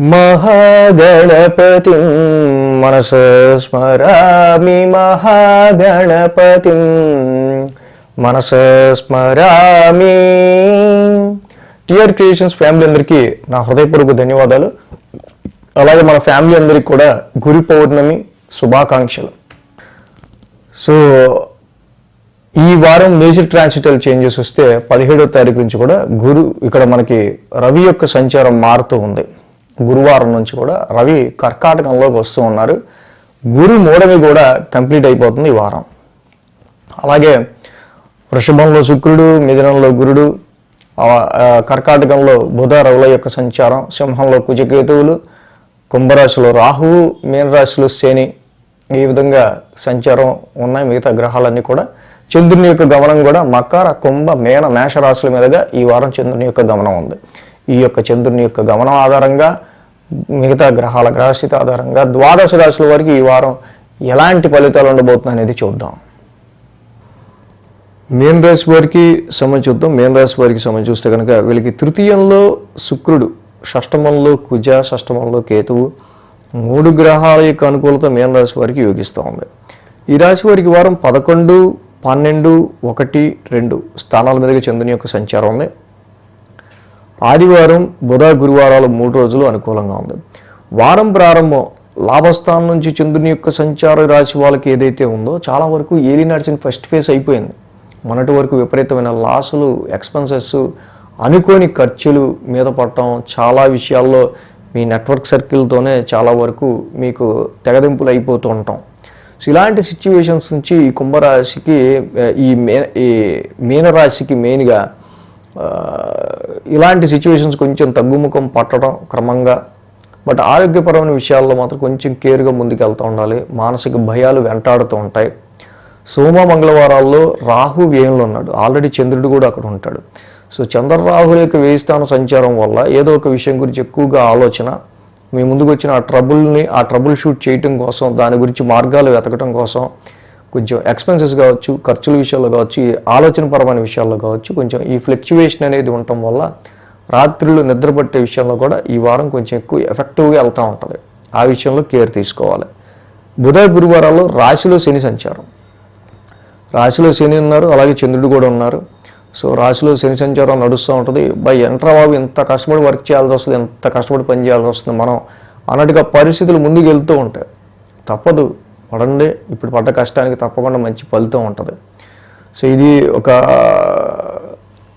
మహాగణపతి మనస స్మరామి మహాగణపతి మనస స్మరామి. టిఆర్ క్రియేషన్స్ ఫ్యామిలీ అందరికీ నా హృదయపూర్వక ధన్యవాదాలు. అలాగే మన ఫ్యామిలీ అందరికి కూడా గురి పౌర్ణమి శుభాకాంక్షలు. సో ఈ వారం మేజర్ ట్రాన్సిటల్ చేంజెస్ వస్తే పదిహేడో తారీఖు నుంచి కూడా గురు ఇక్కడ మనకి రవి యొక్క సంచారం మారుతూ ఉంది. గురువారం నుంచి కూడా రవి కర్కాటకంలోకి వస్తూ ఉన్నారు. గురు మూడవి కూడా కంప్లీట్ అయిపోతుంది ఈ వారం. అలాగే వృషభంలో శుక్రుడు మిథునంలో గురుడు కర్కాటకంలో బుధ రవుల యొక్క సంచారం సింహంలో కుజకేతువులు కుంభరాశిలో రాహువు మీనరాశిలో శని ఈ విధంగా సంచారం ఉన్నాయి. మిగతా గ్రహాలన్నీ కూడా చంద్రుని యొక్క గమనం కూడా మకర కుంభ మేన మేషరాశుల మీదుగా ఈ వారం చంద్రుని యొక్క గమనం ఉంది. ఈ యొక్క చంద్రుని యొక్క గమనం ఆధారంగా మిగతా గ్రహాల గ్రహస్థితి ఆధారంగా ద్వాదశ రాశుల వారికి ఈ వారం ఎలాంటి ఫలితాలు ఉండబోతున్నాయి అనేది చూద్దాం. మేన్ రాశి వారికి సమయం చూద్దాం. మేన్ రాశి వారికి సమయం చూస్తే కనుక వీళ్ళకి తృతీయంలో శుక్రుడు షష్టమంలో కుజ షష్టమంలో కేతువు మూడు గ్రహాల యొక్క అనుకూలత మేన రాశి వారికి యోగిస్తూ ఉంది. ఈ రాశి వారికి వారం పదకొండు పన్నెండు ఒకటి రెండు స్థానాల మీదుగా చంద్రుని యొక్క సంచారం ఉంది. ఆదివారం బుధ గురువారాలు మూడు రోజులు అనుకూలంగా ఉంది. వారం ప్రారంభం లాభస్థానం నుంచి చంద్రుని యొక్క సంచార రాశి వాళ్ళకి ఏదైతే ఉందో చాలా వరకు ఏలి నడిచిన ఫస్ట్ ఫేజ్ అయిపోయింది. మొన్నటి వరకు విపరీతమైన లాసులు ఎక్స్పెన్సెస్ అనుకోని ఖర్చులు మీద పడటం చాలా విషయాల్లో మీ నెట్వర్క్ సర్కిల్తోనే చాలా వరకు మీకు తెగదింపులు అయిపోతూ ఉంటాం. సో ఇలాంటి సిచ్యువేషన్స్ నుంచి ఈ కుంభరాశికి ఈ మే ఈ మీనరాశికి మెయిన్గా ఇలాంటి సిచ్యువేషన్స్ కొంచెం తగ్గుముఖం పట్టడం క్రమంగా బట్ ఆరోగ్యపరమైన విషయాల్లో మాత్రం కొంచెం కేర్గా ముందుకు వెళ్తూ ఉండాలి. మానసిక భయాలు వెంటాడుతూ ఉంటాయి. సోమ మంగళవారాల్లో రాహు వ్యయంలో ఉన్నాడు. ఆల్రెడీ చంద్రుడు కూడా అక్కడ ఉంటాడు. సో చంద్రరాహుల యొక్క వ్యయ సంచారం వల్ల ఏదో ఒక విషయం గురించి ఎక్కువగా ఆలోచన మీ ముందుకు వచ్చిన ఆ ట్రబుల్ని ఆ ట్రబుల్ షూట్ చేయటం కోసం దాని గురించి మార్గాలు వెతకటం కోసం కొంచెం ఎక్స్పెన్సెస్ కావచ్చు ఖర్చుల విషయాల్లో కావచ్చు ఈ ఆలోచనపరమైన విషయాల్లో కావచ్చు కొంచెం ఈ ఫ్లక్చువేషన్ అనేది ఉండటం వల్ల రాత్రులు నిద్రపట్టే విషయంలో కూడా ఈ వారం కొంచెం ఎక్కువ ఎఫెక్టివ్గా వెళ్తూ ఉంటుంది. ఆ విషయంలో కేర్ తీసుకోవాలి. బుధ గురువారాల్లో రాశిలో శని సంచారం. రాశిలో శని ఉన్నారు అలాగే చంద్రుడు కూడా ఉన్నారు. సో రాశిలో శని సంచారం నడుస్తూ ఉంటుంది. బై ఎంట్రా బాబు ఎంత కష్టపడి వర్క్ చేయాల్సి వస్తుంది ఎంత కష్టపడి పని చేయాల్సి వస్తుంది. మనం అన్నట్టుగా పరిస్థితులు ముందుకు వెళ్తూ ఉంటాయి. తప్పదు. పడండి ఇప్పుడు పడ్డ కష్టానికి తప్పకుండా మంచి ఫలితం ఉంటుంది. సో ఇది ఒక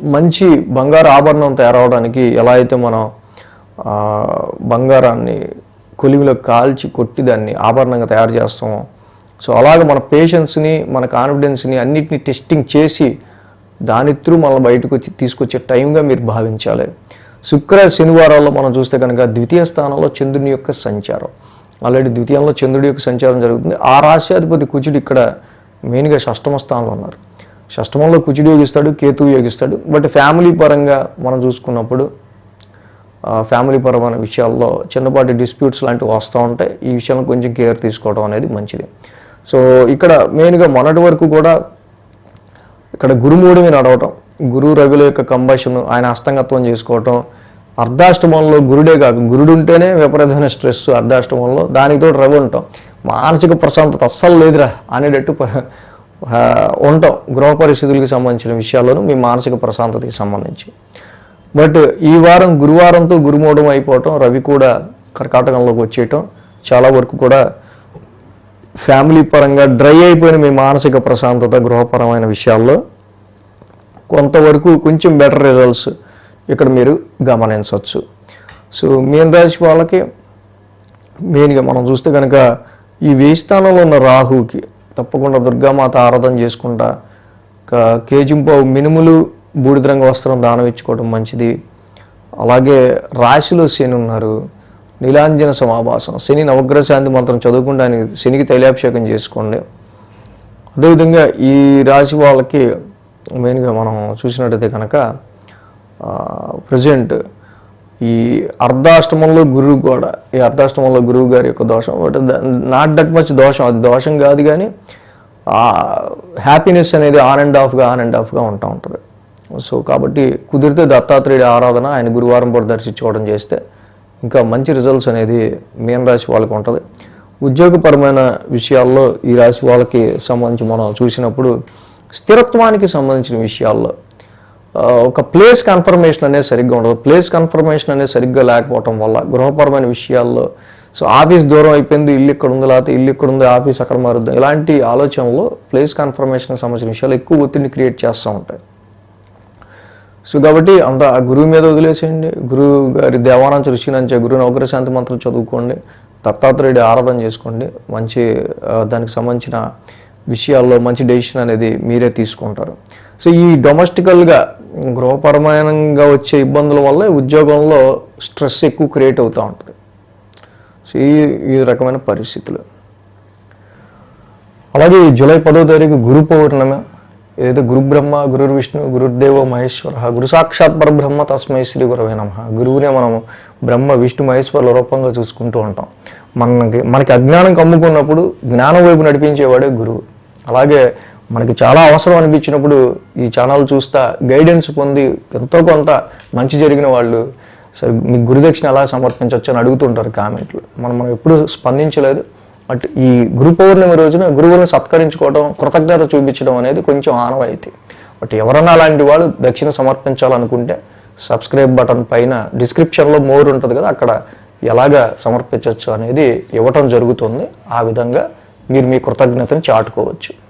మంచి బంగారు ఆభరణం తయారవడానికి ఎలా అయితే మనం బంగారాన్ని కొలిమిలో కాల్చి కొట్టి దాన్ని ఆభరణంగా తయారు చేస్తామో సో అలాగే మన పేషెన్స్ని మన కాన్ఫిడెన్స్ని అన్నిటిని టెస్టింగ్ చేసి దాని త్రూ మనం బయటకు వచ్చి తీసుకొచ్చే టైంగా మీరు భావించాలి. శుక్ర శనివారాల్లో మనం చూస్తే కనుక ద్వితీయ స్థానంలో చంద్రుని యొక్క సంచారం. ఆల్రెడీ ద్వితీయంలో చంద్రుడి యొక్క సంచారం జరుగుతుంది. ఆ రాశ్యాధిపతి కుచుడు ఇక్కడ మెయిన్గా షష్టమ స్థానంలో ఉన్నారు. షష్టమంలో కుచుడు యోగిస్తాడు కేతు యోగిస్తాడు. బట్ ఫ్యామిలీ పరంగా మనం చూసుకున్నప్పుడు ఫ్యామిలీ పరమైన విషయాల్లో చిన్నపాటి డిస్ప్యూట్స్ లాంటివి వస్తూ ఉంటాయి. ఈ విషయంలో కొంచెం కేర్ తీసుకోవడం అనేది మంచిది. సో ఇక్కడ మెయిన్గా మొన్నటి వరకు కూడా ఇక్కడ గురుమూడిని నడవటం గురు రవిల యొక్క కంబషన్ ఆయన హస్తంగత్వం చేసుకోవటం అర్ధాష్టమంలో గురుడే కాదు గురుడు ఉంటేనే విపరీతమైన స్ట్రెస్ అర్ధాష్టమంలో దానితో రవి ఉంటాం. మానసిక ప్రశాంతత అస్సలు లేదురా అనేటట్టు ఉంటాం. గృహ పరిస్థితులకు సంబంధించిన విషయాల్లోనూ మీ మానసిక ప్రశాంతతకి సంబంధించి. బట్ ఈ వారం గురువారంతో గురుమూఢం అయిపోవటం రవి కూడా కర్కాటకంలోకి వచ్చేయటం చాలా వరకు కూడా ఫ్యామిలీ పరంగా డ్రై అయిపోయిన మీ మానసిక ప్రశాంతత గృహపరమైన విషయాల్లో కొంతవరకు కొంచెం బెటర్ రిజల్ట్స్ ఇక్కడ మీరు గమనించవచ్చు. సో మీన రాశి వాళ్ళకి మెయిన్గా మనం చూస్తే కనుక ఈ వేయి స్థానంలో ఉన్న రాహుకి తప్పకుండా దుర్గామాత ఆరాధన చేసుకుంటా కేజింపావు మినుములు బూడిద రంగు వస్త్రం దానం ఇచ్చుకోవడం మంచిది. అలాగే రాశిలో శని ఉన్నారు. నీలాంజన సమాభాసం శని నవగ్రహ శాంతి మంత్రం చదువుకుంటే ఆయన శనికి తైలాభిషేకం చేసుకోండి. అదేవిధంగా ఈ రాశి వాళ్ళకి మెయిన్గా మనం చూసినట్టయితే కనుక ప్రజెంట్ ఈ అర్ధాష్టమంలో గురువు కూడా ఈ అర్ధాష్టమంలో గురువు గారి యొక్క దోషం బట్ నాట్ దట్ మచ్ దోషం అది దోషం కాదు కానీ హ్యాపీనెస్ అనేది ఆన్ అండ్ ఆఫ్గా ఆన్ అండ్ ఆఫ్గా ఉంటా ఉంటుంది. సో కాబట్టి కుదిరితే దత్తాత్రేయుడి ఆరాధన ఆయన గురువారం పూట దర్శించుకోవడం చేస్తే ఇంకా మంచి రిజల్ట్స్ అనేది మీన రాశి వాళ్ళకి ఉంటుంది. ఉద్యోగపరమైన విషయాల్లో ఈ రాశి వాళ్ళకి సంబంధించి మనం చూసినప్పుడు స్థిరత్వానికి సంబంధించిన విషయాల్లో ఒక ప్లేస్ కన్ఫర్మేషన్ అనేది సరిగ్గా ఉండదు. ప్లేస్ కన్ఫర్మేషన్ అనేది సరిగ్గా లేకపోవటం వల్ల గృహపరమైన విషయాల్లో సో ఆఫీస్ దూరం అయిపోయింది ఇల్లు ఇక్కడ ఉంది లేకపోతే ఇల్లు ఇక్కడ ఉంది ఆఫీస్ అక్కడ మారుద్దాం. ఇలాంటి ఆలోచనలో ప్లేస్ కన్ఫర్మేషన్ సంబంధించిన విషయాలు ఎక్కువ ఒత్తిడిని క్రియేట్ చేస్తూ ఉంటాయి. సో కాబట్టి అంత ఆ గురువు మీద వదిలేసేయండి. గురువు గారి దేవానంచ ఋషినంచే గురువు నౌకర మంత్రం చదువుకోండి. దత్తాత్రేయుడి ఆరాధన చేసుకోండి. మంచి దానికి సంబంధించిన విషయాల్లో మంచి డెసిషన్ అనేది మీరే తీసుకుంటారు. సో ఈ డొమెస్టికల్గా గృహపరమైనంగా వచ్చే ఇబ్బందుల వల్ల ఉద్యోగంలో స్ట్రెస్ ఎక్కువ క్రియేట్ అవుతూ ఉంటుంది. సో ఈ ఈ రకమైన పరిస్థితులు. అలాగే జూలై పదో తారీఖు గురు పౌర్ణమి ఏదైతే గురు బ్రహ్మ గురు విష్ణు గురుదేవ మహేశ్వర గురు సాక్షాత్ పరబ్రహ్మ తస్మై శ్రీ గురవే నమ. గురువునే మనం బ్రహ్మ విష్ణు మహేశ్వరుల రూపంగా చూసుకుంటూ ఉంటాం. మనకి మనకి అజ్ఞానం కమ్ముకున్నప్పుడు జ్ఞానం వైపు నడిపించేవాడే గురువు. అలాగే మనకి చాలా అవసరం అనిపించినప్పుడు ఈ ఛానల్ చూస్తా గైడెన్స్ పొంది ఎంతో కొంత మంచి జరిగిన వాళ్ళు సరే మీ గురుదక్షిణ ఎలా సమర్పించవచ్చు? అని అడుగుతుంటారు కామెంట్లు. మనం మనం ఎప్పుడు స్పందించలేదు. బట్ ఈ గురు పౌర్ణమి రోజున గురువులను సత్కరించుకోవడం కృతజ్ఞత చూపించడం అనేది కొంచెం ఆనవాయితీ. బట్ ఎవరన్నా అలాంటి వాళ్ళు దక్షిణ సమర్పించాలనుకుంటే సబ్స్క్రైబ్ బటన్ పైన డిస్క్రిప్షన్లో మోర్ ఉంటుంది కదా అక్కడ ఎలాగ సమర్పించవచ్చు అనేది ఇవ్వటం జరుగుతుంది. ఆ విధంగా మీరు మీ కృతజ్ఞతను చాటుకోవచ్చు.